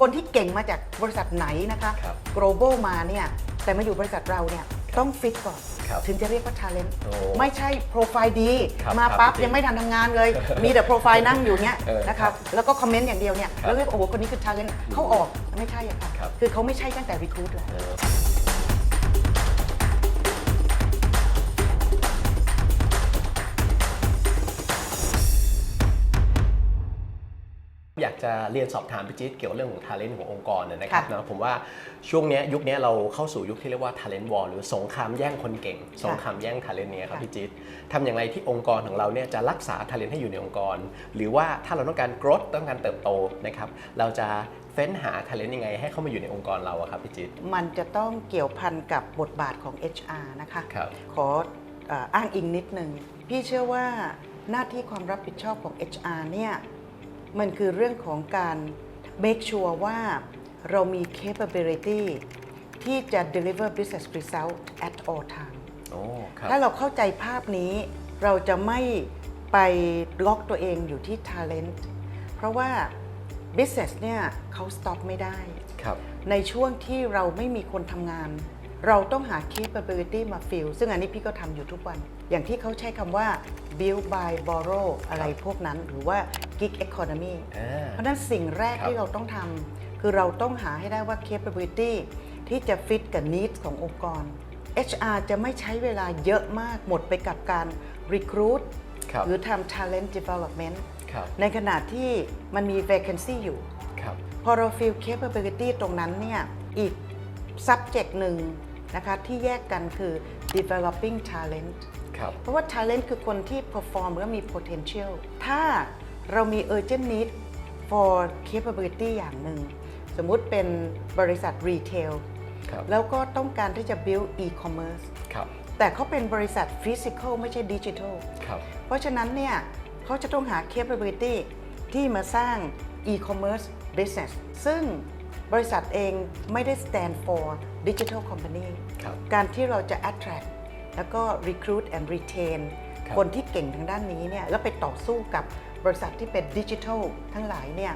คนที่เก่งมาจากบริษัทไหนนะคะ ครับ global มาเนี่ยแต่มาอยู่บริษัทเราเนี่ยต้องฟิตก่อน ครับ ถึงจะเรียกว่า talent โอ้ไม่ใช่โปรไฟล์ดี ครับมาครับปั๊บจริงยังไม่ทันทำงานเลย มีแต่โปรไฟล์นั่งอยู่เนี้ยเออนะครัคะบแล้วก็คอมเมนต์อย่างเดียวเนี่ยครับแล้วเรียกโอ้โหคนนี้คือ talent เขาออกไม่ใช่อะค่ะครับคือเขาไม่ใช่ตั้งแต่ recruit แล้ว เออ จะเรียนสอบถามพี่จิ๊ดเกี่ยวกับเรื่องของ talent ขององค์กรนะนะครับค่ะ นะผมว่าช่วงเนี้ยยุคเนี้ยเราเข้าสู่ยุคที่เรียกว่า talent war หรือสงครามแย่งคนเก่ง สงครามแย่ง talent เนี้ยครับค่ะพี่จิ๊ดทำอย่างไรที่องค์กรของเราเนี่ยจะรักษา talent ให้อยู่ในองค์กร หรือว่าถ้าเราต้องการ growth ต้องการเติบโตนะครับเราจะเฟ้นหา talent ยังไง ให้เข้ามาอยู่ในองค์กรเราอะครับพี่จิ๊ดมันจะต้องเกี่ยวพันกับบทบาทของ HR นะคะ ครับ ขอเอ่ออ้างอิงนิดนึง พี่เชื่อว่าหน้าที่ความรับผิดชอบของ HR เนี่ย มันคือเรื่องของการ make sure ว่าเรามี capability ที่จะ deliver business result at all time โอ้ครับถ้าเราเข้าใจภาพนี้เราจะไม่ไปล็อกตัวเองอยู่ที่ talent เพราะว่า business เนี่ยเขา stop ไม่ได้ครับในช่วงที่เราไม่มีคนทำงาน เราต้องหา capability มา fill ซึ่งอันนี้พี่ก็ทำอยู่ทุกวัน อย่างที่เขาใช้คำว่า build by borrow อะไรพวกนั้น หรือว่า gig economy อ่าเพราะฉะนั้นสิ่งแรกครับที่เราต้องทำคือเราต้องหาให้ได้ว่า capability ที่จะ fit กับ needs ขององค์กร HR จะไม่ใช้เวลาเยอะมากหมดไปกับการ recruit ครับหรือทำ talent development ครับในขณะที่มันมี vacancy อยู่ครับพอเรา fill capability ตรงนั้นเนี่ยอีก subject หนึ่งนะคะที่แยกกันคือ developing talent ครับ เพราะว่า talent คือคนที่ perform และมี potential ถ้าเรามี urgent need for capability อย่างหนึ่ง สมมุติเป็นบริษัท retail ครับแล้วก็ต้องการที่จะ build e-commerce ครับแต่เขาเป็นบริษัท physical ไม่ใช่ digital ครับเพราะฉะนั้นเนี่ยเขาจะต้องหา capability ที่มาสร้าง e-commerce business ซึ่งบริษัทเองไม่ได้ stand for digital company ครับการที่เราจะ attract แล้วก็ recruit and retain ครับคนที่เก่งทางด้านนี้เนี่ยแล้วไปต่อสู้กับบริษัทที่เป็นดิจิทัลทั้งหลายเนี่ย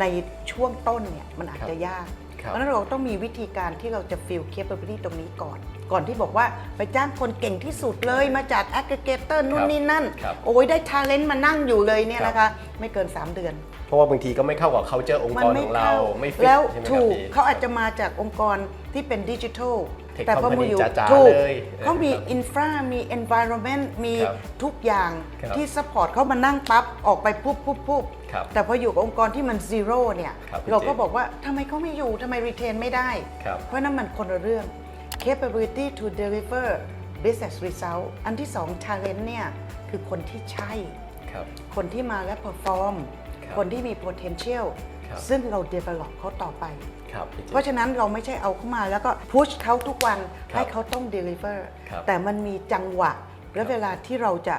ในช่วงต้นเนี่ยมันอาจจะยากครับเพราะฉะนั้นเราต้องมีวิธีการที่เราจะ fill capability ตรงนี้ก่อน ก่อนที่บอกว่าไปจ้างคนเก่งที่สุดเลยมาจาก aggregator นู่นนี่นั่น ครับ โอ้ยได้ talent มานั่งอยู่เลยเนี่ยครับนะคะไม่เกิน 3 เดือน เพราะว่าบางทีก็ไม่เข้ากับ culture องค์กรของเรา ไม่ฟิตแล้วใช่ไหมครับถูกพี่ เขาอาจจะมาจากองค์กรที่เป็นดิจิทัล Tech แต่พอมาอยู่ company จ๋าๆถูกเลยเขามีครับอินฟรามี environment มีครับทุกอย่างครับที่ support เขามานั่งปั๊บ ออกไปปุ๊บปุ๊บปุ๊บครับแต่พออยู่กับองค์กรที่มัน zero เนี่ย ครับเราก็พี่เจบอกว่าทำไมเขาไม่อยู่ทำไม retain ไม่ได้ ครับ เพราะนั้นมันคนละเรื่อง capability to deliver business result อันที่สอง talent เนี่ยคือคนที่ใช่ ครับ คนที่มาและ perform ครับคนที่มี potential ครับ ซึ่งเรา develop เขาต่อไป ครับพี่จิ๊บเพราะฉะนั้นเราไม่ใช่เอาเข้ามาแล้วก็ push เขาทุกวันครับให้เขาต้อง deliver ครับ แต่มันมีจังหวะ และเวลาที่เราจะ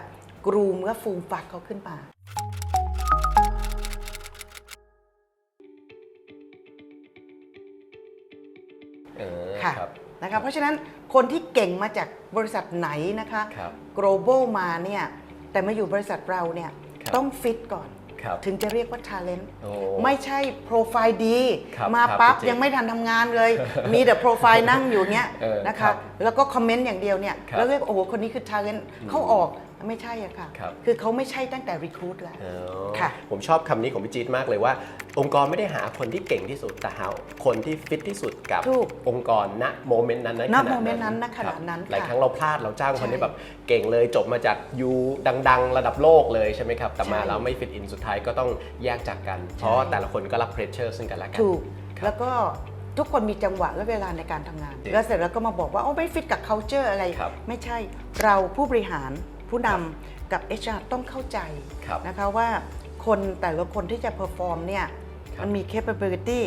กรูมและฟูมฟักเขาขึ้นมา เออค่ะครับ นะคะเพราะฉะนั้นคนที่เก่งมาจากบริษัทไหนนะคะ ครับ global มาเนี่ยแต่มาอยู่บริษัทเราเนี่ยครับ ต้องฟิตก่อน ครับถึงจะเรียกว่า talent โอ้ไม่ใช่โปรไฟล์ดี ครับมาครับปั๊บจริงยังไม่ทันทำงานเลย มีแต่โปรไฟล์นั่งอยู่เนี้ยเออนะครัคะบแล้วก็คอมเมนต์อย่างเดียวเนี่ยครับแล้วเรียกโอ้โหคนนี้คือ talent เขาออก ไม่ใช่อะค่ะครับคือเขาไม่ใช่ตั้งแต่ recruit แล้ว อ๋อค่ะ ผมชอบคำนี้ของพี่จี๊ดมากเลยว่า องค์กรไม่ได้หาคนที่เก่งที่สุดแต่หาคนที่ฟิตที่สุดกับถูก องค์กรณโมเมนต์นั้นณขณะโมเมนต์นั้นณขณะครับนั้นหลายค่ะครั้งเราพลาดเราจ้างคนที่ใช่แบบเก่งเลยจบมาจากยูดัง ๆ ระดับโลกเลยใช่ไหมครับ แต่มาใช่แล้วไม่ฟิตอินสุดท้ายก็ต้องแยกจากกัน เพราะว่าแต่ละคนก็รับเพรสเชอร์ซึ่งกันและกัน ถูกครับแล้วก็ทุกคนมีจังหวะและเวลาในการทำงาน จริงแล้วเสร็จแล้วก็มาบอกว่าโอ้ไม่ฟิตกับ culture อะไร ครับ ไม่ใช่เราผู้บริหาร ผู้นำกับ HR ต้องเข้าใจครับนะคะว่าคนแต่ละคนที่จะ perform เนี่ยครับมันมี capability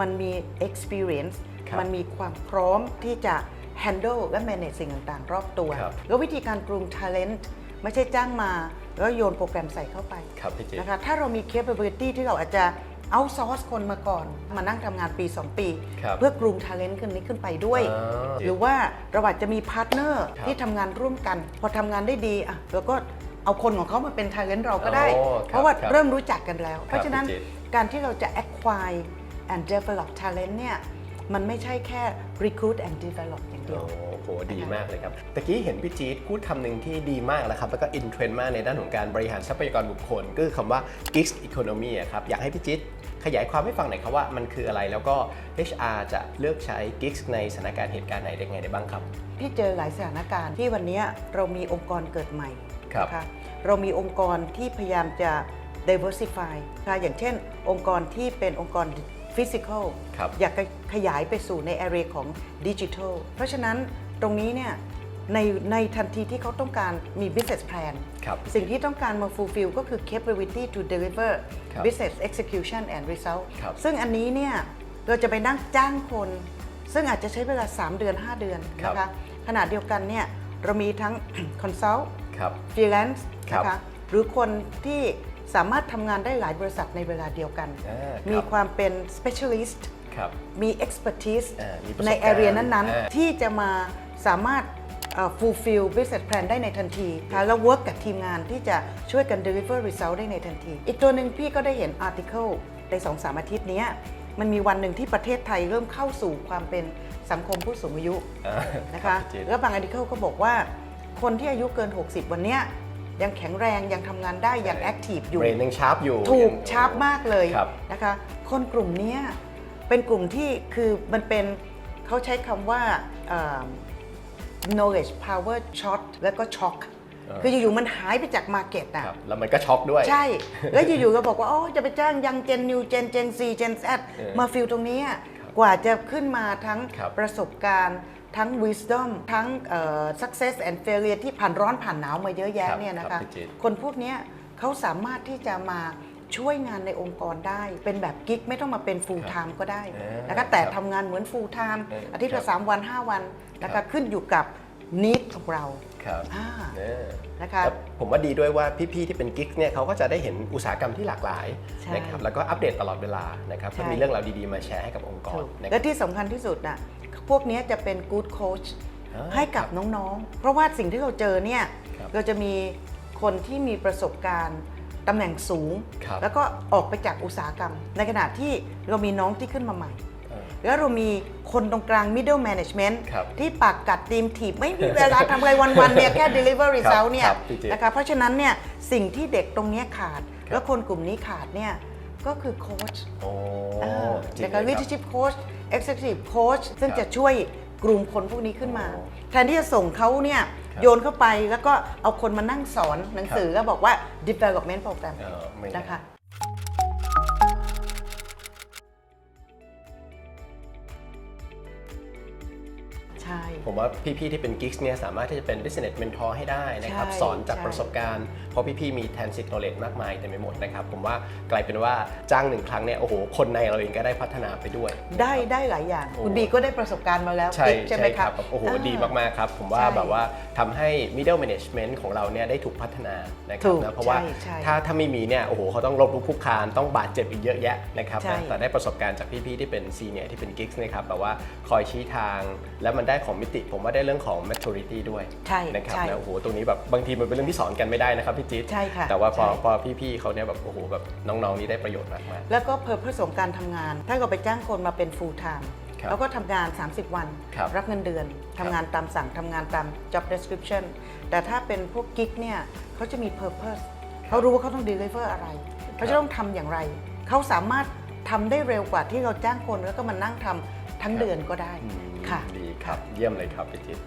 มันมี experience ครับมันมีความพร้อมที่จะ handle และ manage สิ่งต่างๆ รอบตัวครับแล้ววิธีการปรุง talent ไม่ใช่จ้างมา แล้วโยนโปรแกรมใส่เข้าไปครับพี่จี๊ดนะคะถ้าเรามี capability ที่เราอาจจะ เอาซอร์สคนมาก่อน มานั่งทำงานปี 2 ปี ครับเพื่อกรูม talent ขึ้นนี้ขึ้นไปด้วย อ่าหรือว่าเราอาจจะมีพาร์ทเนอร์ครับที่ทำงานร่วมกัน พอทำงานได้ดีอะเราก็เอาคนของเขามาเป็น talent เราก็ได้ อ๋อครับเพราะว่าครับเริ่มรู้จักกันแล้ว เพราะฉะนั้นพี่จิ๊บการที่เราจะ acquire and develop talent เนี่ยมันไม่ใช่แค่ recruit and develop อย่าง เดียว โอ้โหดีมากเลยครับตะกี้เห็นพี่จี๊ดพูดคำหนึ่งที่ดีมากแล้วครับ แล้วก็อินเทรนด์มากในด้านของการบริหารทรัพยากรบุคคล ก็คือคำว่า gig economy อะครับ อยากให้พี่จี๊ดขยายความให้ฟังหน่อยครับว่ามันคืออะไรแล้วก็ HR จะเลือกใช้ gigs ในสถานการณ์เหตุการณ์ไหนได้ไงได้บ้างครับ พี่เจอหลายสถานการณ์ที่วันนี้เรามีองค์กรเกิดใหม่ครับนะคะเรามีองค์กรที่พยายามจะ diversify นะคะอย่างเช่น องค์กรที่เป็นองค์กร physical ครับอยากจะขยายไปสู่ใน area ของ digital เพราะฉะนั้นตรงนี้เนี่ยในในทันทีที่เขาต้องการมี business plan ครับสิ่งที่ต้องการมา fulfill ก็คือ capability to deliver ครับ business execution and result ครับซึ่งอันนี้เนี่ยเราจะไปนั่งจ้างคน ซึ่งอาจจะใช้เวลา 3 เดือน 5 เดือนนะครัคะบขณะเดียวกันเนี่ยเรามีทั้ง consult ครับ freelance ครับนะคะหรือคนที่ สามารถทำงานได้หลายบริษัทในเวลาเดียวกัน อ่าครับมีความเป็น specialist ครับ มี expertise อ่ามีประสบในการณ์ area นั้นอ่าๆที่จะมาสามารถเอ่อ fulfill business plan ได้ในทันทีค่ะแล้ว work กับทีมงานที่จะช่วยกัน deliver result ได้ในทันที อีกตัวหนึ่งพี่ก็ได้เห็น article ใน2อสามอาทิตย์เนี้ยมันมีวันหนึ่งที่ประเทศไทยเริ่มเข้าสู่ความเป็นสังคมผู้สูงอายุ อ่านะคะ รับพี่จี๊ดแล้วบาง article ก็บอกว่า คนที่อายุเกิน 60 วันเนี้ย ยังแข็งแรงยังทำงานได้ยัง active อยู่เบรนยังชาร์ปอยู่ถูกยังชาร์ปมากเลยครับนะคะ คนกลุ่มเนี้ยเป็นกลุ่มที่คือมันเป็นเขาใช้คำว่าเอ่อ knowledge power short แล้วก็ shock คืออยู่ๆมันหายไปจาก market อะครับแล้วมันก็ช็อกด้วย ใช่ แล้วอยู่ๆก็บอกว่า อ๋อ จะไปจ้างยังเจนนิวเจนเจนซีเจนแซเออมาฟิลตรงนี้อะกว่าจะขึ้นมาทั้งครับประสบการณ์ ทั้ง wisdom ทั้งเอ่อ success and failure ที่ผ่านร้อนผ่านหนาวมาเยอะแยะครับเนี่ยนะครัคะบพี่จิ๊ดคนพวกเนี้ยเขาสามารถที่จะมาช่วยงานในองค์กรได้ เป็นแบบกิ๊กไม่ต้องมาเป็น full time ก็ได้เออนะคะแต่ครับทำงานเหมือน full time เออออาทิตย์ครัละบสามวัน 5 วันนะครัคะบขึ้นอยู่กับ need ของเรา ครับอ่า เออนะคะ แล้วผมว่าดีด้วยว่าพี่ๆที่เป็นกิ๊กเนี่ยเขาก็จะได้เห็นอุตสาหกรรมที่หลากหลายใช่นะครับแล้วก็อัปเดตตลอดเวลานะครับใช่ ก็มีเรื่องราวดีๆมาแชร์ให้กับองค์กรถูกนะคและรับที่สำคัญที่สุดน่ะพวกเนี้ยจะเป็น good coach อ่า ให้กับครับน้องๆ เพราะว่าสิ่งที่เราเจอเนี่ยครับเราจะมีคนที่มีประสบการณ์ตำแหน่งสูง ครับ แล้วก็ออกไปจากอุตสาหกรรม ในขณะที่เรามีน้องที่ขึ้นมาใหม่เออ แล้วเรามีคนตรงกลาง middle management ครับที่ปากกัดทีมถีบไม่มีเวลาทำอะไรวันๆเนี่ยแค่ deliver result เนี่ยครับพี่เจนะคะเพราะฉะนั้นเนี่ยสิ่งที่เด็กตรงเนี้ยขาดครับแล้วคนกลุ่มนี้ขาดเนี่ยก็คือโค้ช โอ้อ่าจริงจากการเลยครับ leadership coach executive coach ซึ่งครับจะช่วยกลุ่มคนพวกนี้ขึ้นมาโอ้แทนที่จะส่งเขาเนี่ยครับโยนเข้าไปแล้วก็เอาคนมานั่งสอนหนังสือแล้วบอกว่า development program เออไม่นะคะ ผมว่าพี่ๆที่เป็นกิ๊กเนี่ยสามารถที่จะเป็น business mentor ให้ได้นะครับใช่สอนจากใช่ ประสบการณ์ เพราะพี่ๆมี transit knowledge มากมายเต็มไปหมดนะครับผมว่ากลายเป็นว่าจ้างหนึ่งครั้งเนี่ยโอ้โหคนในเราเองก็ได้พัฒนาไปด้วย ได้ได้หลายอย่าง โอ้ คุณบีก็ได้ประสบการณ์มาแล้วใช่ปิ๊กใช่ไหมใช่คครัรับบโอ้โหอ่ดีมาก ๆ ครับ ผมว่าใช่แบบว่าทำให้ middle management ของเราเนี่ยได้ถูกพัฒนานะครัถูบกนะเพราะว่าใช่ใช่ถ้าถ้าไม่มีเนี่ยโอ้โหเขาต้องลบลุกคลุกคลานต้องบาดเจ็บอีกเยอะแยะนะครับใช่ นะแต่ได้ประสบการณ์จากพี่ ๆ ที่เป็นซีเนียที่เป็นกิ๊กนะครับแบบว่าคอยชี้ทาง แล้วมันได้ของมิติผมว่าได้เรื่องของ maturity ด้วยใช่นะครับใช่นะโอ้โหตรงนี้แบบบางทีมันเป็นเรื่องที่สอนกันไม่ได้นะครับพี่จิ๊ดใช่ค่ะแต่ว่าพอใช่ พอพี่ๆเขาเนี่ยแบบโอ้โหแบบน้องๆนี่ได้ประโยชน์มากๆแล้วก็เพอร์เพสของการทำงาน ถ้าเราไปจ้างคนมาเป็น full time ครับแล้วก็ทำงาน 30 วันครับรับเงินเดือนทำงานตามสั่งทำงานตาม job description แต่ถ้าเป็นพวกกิ๊กเนี่ยเขาจะมี purpose เขารู้ว่าเขาต้อง deliver อะไร เขาจะต้องทำอย่างไร เขาสามารถทำได้เร็วกว่าที่เราจ้างคนแล้วก็มานั่งทำ ทั้งเดือนก็ได้อืมค่ะ ดีครับ เยี่ยมเลยครับพี่จิ๊ด